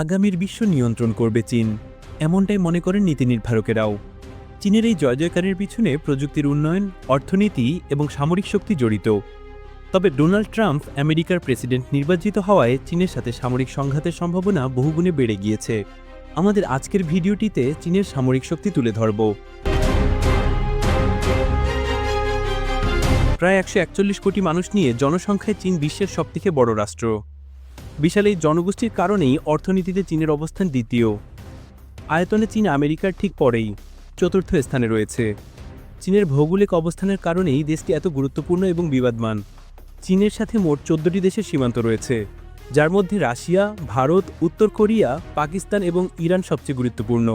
আগামীর বিশ্ব নিয়ন্ত্রণ করবে চীন। এমনটাই মনে করেন নীতি নির্ধারকেরাও চীনের এই জয় জয়কারের পিছনে প্রযুক্তির উন্নয়ন, অর্থনীতি এবং সামরিক শক্তি জড়িত। তবে ডোনাল্ড ট্রাম্প আমেরিকার প্রেসিডেন্ট নির্বাচিত হওয়ায় চীনের সাথে সামরিক সংঘাতের সম্ভাবনা বহুগুণে বেড়ে গিয়েছে। আমাদের আজকের ভিডিওটিতে চীনের সামরিক শক্তি তুলে ধরব। প্রায় একশো একচল্লিশ কোটি মানুষ নিয়ে জনসংখ্যায় চীন বিশ্বের সবথেকে বড় রাষ্ট্র। বিশাল এই জনগোষ্ঠীর কারণেই অর্থনীতিতে চীনের অবস্থান দ্বিতীয়। আয়তনে চীন আমেরিকার ঠিক পরেই চতুর্থ স্থানে রয়েছে। চীনের ভৌগোলিক অবস্থানের কারণেই দেশটি এত গুরুত্বপূর্ণ এবং বিবাদমান। চীনের সাথে মোট চোদ্দটি দেশের সীমান্ত রয়েছে, যার মধ্যে রাশিয়া, ভারত, উত্তর কোরিয়া, পাকিস্তান এবং ইরান সবচেয়ে গুরুত্বপূর্ণ।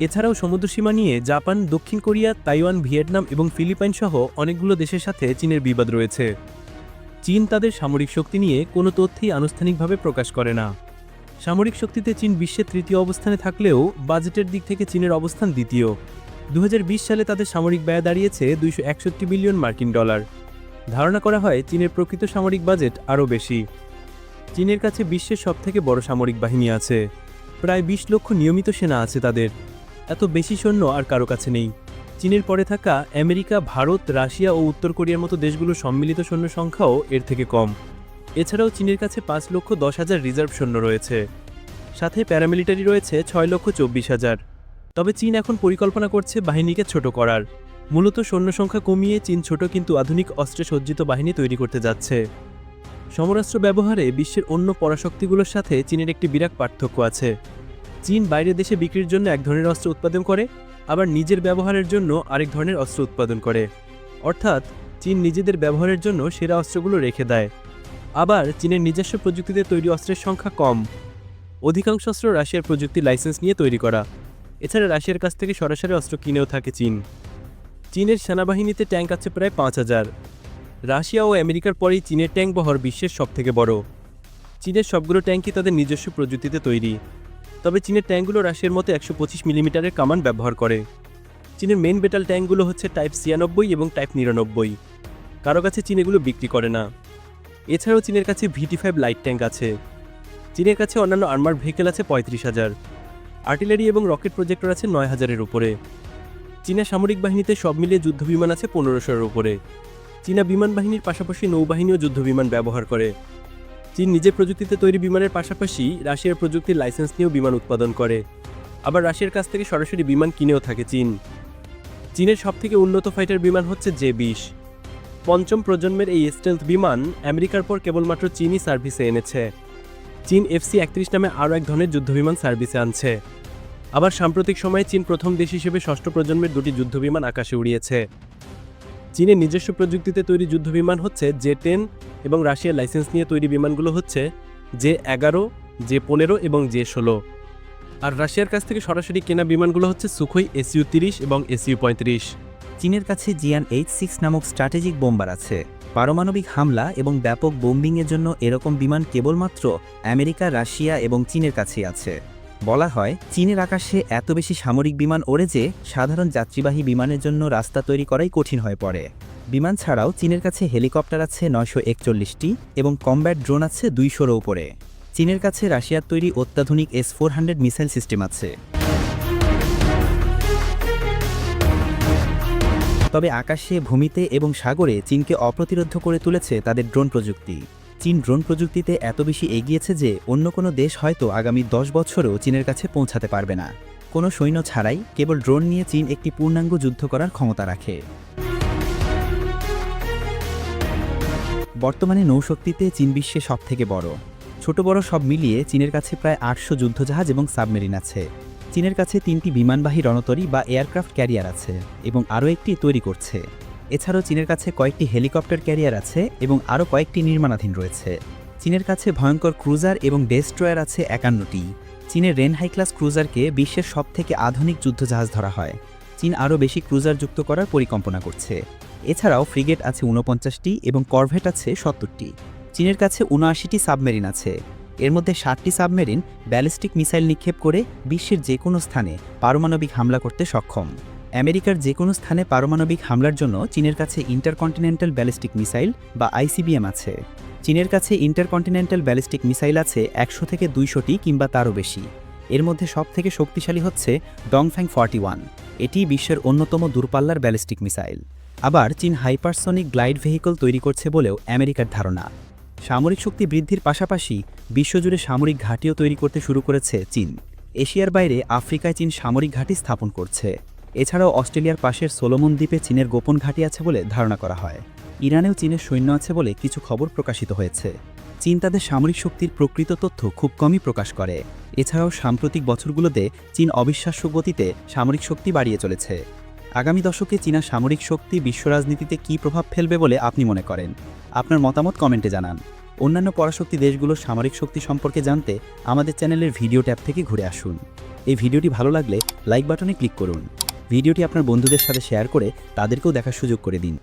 এছাড়াও সমুদ্রসীমা নিয়ে জাপান, দক্ষিণ কোরিয়া, তাইওয়ান, ভিয়েতনাম এবং ফিলিপাইন সহ অনেকগুলো দেশের সাথে চীনের বিবাদ রয়েছে। চীন তাদের সামরিক শক্তি নিয়ে কোনো তথ্যই আনুষ্ঠানিকভাবে প্রকাশ করে না। সামরিক শক্তিতে চীন বিশ্বের তৃতীয় অবস্থানে থাকলেও বাজেটের দিক থেকে চীনের অবস্থান দ্বিতীয়। দু হাজার বিশ সালে তাদের সামরিক ব্যয় দাঁড়িয়েছে দুইশো একষট্টি বিলিয়ন মার্কিন ডলার। ধারণা করা হয় চীনের প্রকৃত সামরিক বাজেট আরও বেশি। চীনের কাছে বিশ্বের সবথেকে বড় সামরিক বাহিনী আছে। প্রায় বিশ লক্ষ নিয়মিত সেনা আছে তাদের। এত বেশি সৈন্য আর কারও কাছে নেই। চীনের পরে থাকা আমেরিকা, ভারত, রাশিয়া ও উত্তর কোরিয়ার মতো দেশগুলোর সম্মিলিত সৈন্য সংখ্যাও এর থেকে কম। এছাড়াও চীনের কাছে পাঁচ লক্ষ দশ হাজার রিজার্ভ সৈন্য রয়েছে। সাথে প্যারামিলিটারি রয়েছে ছয় লক্ষ চব্বিশ হাজার। তবে চীন এখন পরিকল্পনা করছে বাহিনীকে ছোট করার। মূলত সৈন্য সংখ্যা কমিয়ে চীন ছোট কিন্তু আধুনিক অস্ত্রে সজ্জিত বাহিনী তৈরি করতে যাচ্ছে। সমরাস্ত্র ব্যবহারে বিশ্বের অন্য পরাশক্তিগুলোর সাথে চীনের একটি বিরাট পার্থক্য আছে। চীন বাইরের দেশে বিক্রির জন্য এক ধরনের অস্ত্র উৎপাদন করে আবার নিজের ব্যবহারের জন্য আরেক ধরনের অস্ত্র উৎপাদন করে। অর্থাৎ, চীন নিজেদের ব্যবহারের জন্য সেরা অস্ত্রগুলো রেখে দেয়। আবার, চীনের নিজস্ব প্রযুক্তিতে তৈরি অস্ত্রের সংখ্যা কম। অধিকাংশ অস্ত্র রাশিয়ার প্রযুক্তি লাইসেন্স নিয়ে তৈরি করা। এছাড়া রাশিয়ার কাছ থেকে সরাসরি অস্ত্র কিনেও থাকে চীন। চীনের সেনাবাহিনীতে ট্যাঙ্ক আছে প্রায় পাঁচ হাজার। রাশিয়া ও আমেরিকার পরেই চীনের ট্যাঙ্ক বহর বিশ্বের সবথেকে বড়। চীনের সবগুলো ট্যাঙ্কই তাদের নিজস্ব প্রযুক্তিতে তৈরি। তবে চীনের ট্যাঙ্কগুলো রাশিয়ার মতো একশো পঁচিশ মিলিমিটারের কামান ব্যবহার করে। চীনের মেন বেটাল ট্যাঙ্কগুলো হচ্ছে টাইপ ছিয়ানব্বই এবং টাইপ নিরানব্বই। কারও কাছে চীন এগুলো বিক্রি করে না। এছাড়াও চীনের কাছে ভিটি ফাইভ লাইট ট্যাঙ্ক আছে। চীনের কাছে অন্যান্য আর্মার ভেহিকেল আছে পঁয়ত্রিশ হাজার। আর্টিলারি এবং রকেট প্রজেক্টর আছে নয় হাজারের উপরে। চীনা সামরিক বাহিনীতে সব মিলিয়ে যুদ্ধবিমান আছে পনেরোশোর উপরে। চীনা বিমান বাহিনীর পাশাপাশি নৌবাহিনীও যুদ্ধবিমান ব্যবহার করে। চীন নিজের প্রযুক্তিতে তৈরি বিমানের পাশাপাশি রাশিয়ার প্রযুক্তির লাইসেন্স নিয়েও বিমান উৎপাদন করে। আবার রাশিয়ার কাছ থেকে সরাসরি বিমান কিনেও থাকে চীন। চীনের সবথেকে উন্নত ফাইটার বিমান হচ্ছে জে বিশ। পঞ্চম প্রজন্মের এই স্টেলথ বিমান আমেরিকার পর কেবলমাত্র চীনই সার্ভিসে এনেছে। চীন এফসি একত্রিশ নামে আরও এক ধরনের যুদ্ধবিমান সার্ভিসে আনছে। আবার সাম্প্রতিক সময়ে চীন প্রথম দেশ হিসেবে ষষ্ঠ প্রজন্মের দুটি যুদ্ধবিমান আকাশে উড়িয়েছে। চীনের নিজস্ব প্রযুক্তিতে তৈরি যুদ্ধবিমান হচ্ছে জে টেন এবং রাশিয়ার লাইসেন্স নিয়ে তৈরি বিমানগুলো হচ্ছে জে এগারো, জে পনেরো এবং জে ষোলো। আর রাশিয়ার কাছ থেকে সরাসরি কেনা বিমানগুলো হচ্ছে সুখই এসইউ তিরিশ এবং এসইউ পঁয়ত্রিশ। চীনের কাছে জিয়ান এইচ সিক্স নামক স্ট্র্যাটেজিক বোম্বার আছে। পারমাণবিক হামলা এবং ব্যাপক বোম্বিংয়ের জন্য এরকম বিমান কেবলমাত্র আমেরিকা, রাশিয়া এবং চীনের কাছেই আছে। বলা হয়, চীনের আকাশে এত বেশি সামরিক বিমান ওড়ে যে সাধারণ যাত্রীবাহী বিমানের জন্য রাস্তা তৈরি করাই কঠিন হয়ে পড়ে। বিমান ছাড়াও চীনের কাছে হেলিকপ্টার আছে নয়শো একচল্লিশটি এবং কমব্যাট ড্রোন আছে দুইশোরও উপরে। চীনের কাছে রাশিয়ার তৈরি অত্যাধুনিক S four hundred missile system আছে। তবে আকাশে, ভূমিতে এবং সাগরে চীনকে অপ্রতিরোধ করে তুলেছে তাদের ড্রোন প্রযুক্তি। চীন ড্রোন প্রযুক্তিতে এত বেশি এগিয়েছে যে অন্য কোনো দেশ হয়তো আগামী দশ বছরেও চীনের কাছে পৌঁছাতে পারবে না। কোনো সৈন্য ছাড়াই কেবল ড্রোন নিয়ে চীন একটি পূর্ণাঙ্গ যুদ্ধ করার ক্ষমতা রাখে। বর্তমানে নৌশক্তিতে চীন বিশ্বে সব থেকে বড়। ছোট বড় সব মিলিয়ে চীনের কাছে প্রায় আটশো যুদ্ধজাহাজ এবং সাবমেরিন আছে। চীনের কাছে তিনটি বিমানবাহী রণতরী বা এয়ারক্রাফট ক্যারিয়ার আছে এবং আরও একটি তৈরি করছে। এছাড়াও চীনের কাছে কয়েকটি হেলিকপ্টার ক্যারিয়ার আছে এবং আরও কয়েকটি নির্মাণাধীন রয়েছে। চীনের কাছে ভয়ঙ্কর ক্রুজার এবং ডেস্ট্রয়ার আছে একান্নটি। চীনের রেন হাই ক্লাস ক্রুজারকে বিশ্বের সবথেকে আধুনিক যুদ্ধজাহাজ ধরা হয়। চীন আরও বেশি ক্রুজার যুক্ত করার পরিকল্পনা করছে। এছাড়াও ফ্রিগেট আছে ঊনপঞ্চাশটি এবং করভেট আছে সত্তরটি। চীনের কাছে উনআশিটি সাবমেরিন আছে। এর মধ্যে ষাটটি সাবমেরিন ব্যালিস্টিক মিসাইল নিক্ষেপ করে বিশ্বের যে কোনো স্থানে পারমাণবিক হামলা করতে সক্ষম। আমেরিকার যে কোনো স্থানে পারমাণবিক হামলার জন্য চীনের কাছে ইন্টারকন্টিনেন্টাল ব্যালিস্টিক মিসাইল বা আইসিবিএম আছে। চীনের কাছে ইন্টারকন্টিনেন্টাল ব্যালিস্টিক মিসাইল আছে একশো থেকে দুইশোটি কিংবা তারও বেশি। এর মধ্যে সবথেকে শক্তিশালী হচ্ছে ডংফ্যাং ফর্টি ওয়ান। এটি বিশ্বের অন্যতম দূরপাল্লার ব্যালিস্টিক মিসাইল। আবার চীন হাইপারসনিক গ্লাইড ভেহিকল তৈরি করছে বলেও আমেরিকার ধারণা। সামরিক শক্তি বৃদ্ধির পাশাপাশি বিশ্বজুড়ে সামরিক ঘাঁটিও তৈরি করতে শুরু করেছে চীন। এশিয়ার বাইরে আফ্রিকায় চীন সামরিক ঘাঁটি স্থাপন করছে। এছাড়াও অস্ট্রেলিয়ার পাশের সোলোমন দ্বীপে চীনের গোপন ঘাঁটি আছে বলে ধারণা করা হয়। ইরানেও চীনের সৈন্য আছে বলে কিছু খবর প্রকাশিত হয়েছে। চীন তাদের সামরিক শক্তির প্রকৃত তথ্য খুব কমই প্রকাশ করে। এছাড়াও সাম্প্রতিক বছরগুলোতে চীন অবিশ্বাস্য গতিতে সামরিক শক্তি বাড়িয়ে চলেছে। আগামী দশকে চীনা সামরিক শক্তি বিশ্ব রাজনীতিতে কী প্রভাব ফেলবে বলে আপনি মনে করেন? আপনার মতামত কমেন্টে জানান। অন্যান্য পরাশক্তি দেশগুলোর সামরিক শক্তি সম্পর্কে জানতে আমাদের চ্যানেলের ভিডিও ট্যাব থেকে ঘুরে আসুন। এই ভিডিওটি ভালো লাগলে লাইক বাটনে ক্লিক করুন। ভিডিওটি আপনার বন্ধুদের সাথে শেয়ার করে তাদেরকেও দেখার সুযোগ করে দিন।